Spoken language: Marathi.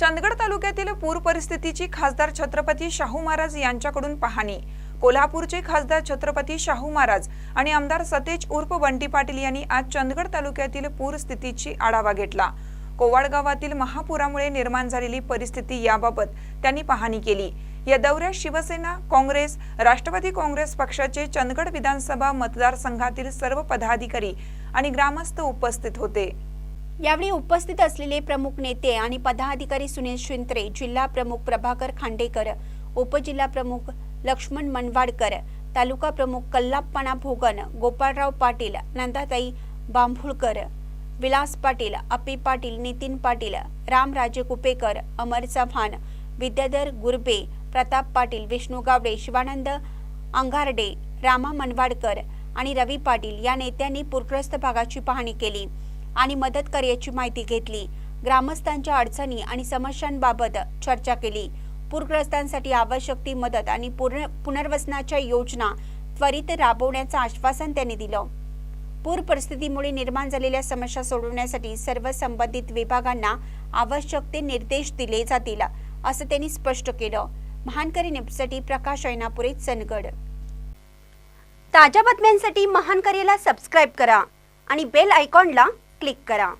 चंदगड तालुक्यातील पूर परिस्थितीची खासदार छत्रपती शाहू महाराज यांच्याकडून पाहणी. कोल्हापूरचे खासदार छत्रपती शाहू महाराज आणि आमदार सतेज उर्फ बंटी पाटील यांनी आज चंदगड तालुक्यातील पूर स्थितीची आढावा घेतला. कोवाड गावातील महापुरामुळे निर्माण झालेली परिस्थिती याबाबत त्यांनी पाहणी केली. या दौऱ्यात शिवसेना काँग्रेस राष्ट्रवादी काँग्रेस पक्षाचे चंदगड विधानसभा मतदारसंघातील सर्व पदाधिकारी आणि ग्रामस्थ उपस्थित होते. यावेळी उपस्थित असलेले प्रमुख नेते आणि पदाधिकारी सुनील शिंत्रे जिल्हा प्रमुख प्रभाकर खांडेकर उपजिल्हा प्रमुख लक्ष्मण मनवाडकर तालुका प्रमुख कल्लाप्पणा भोगन गोपाळराव पाटील नंदाताई बांभुळकर विलास पाटील अपी पाटील नितीन पाटील रामराजे कुपेकर अमर चव्हाण विद्याधर गुरबे प्रताप पाटील विष्णू गावडे शिवानंद अंगारडे रामा मनवाडकर आणि रवी पाटील या नेत्यांनी पूरग्रस्त भागाची पाहणी केली. आणि मदत कार्याची माहिती घेतली. ग्रामस्थांच्या अडचणी आणि समस्यांबाबत चर्चा केली. पूरग्रस्तांसाठी आवश्यक ती मदत आणि पूर्ण पुनर्वसनाच्या योजना त्वरित राबवण्याचं आश्वासन त्यांनी दिलं. पूर परिस्थितीमुळे निर्माण झालेल्या समस्या सोडवण्यासाठी सर्व संबंधित विभागांना आवश्यक ते निर्देश दिले जातील असं त्यांनी स्पष्ट केलं. महानकरी न्यूजसाठी प्रकाश ऐनापुरे चंदगड. ताज्या बातम्यांसाठी महानकरीला सबस्क्राईब करा आणि बेल आयकॉनला क्लिक करा.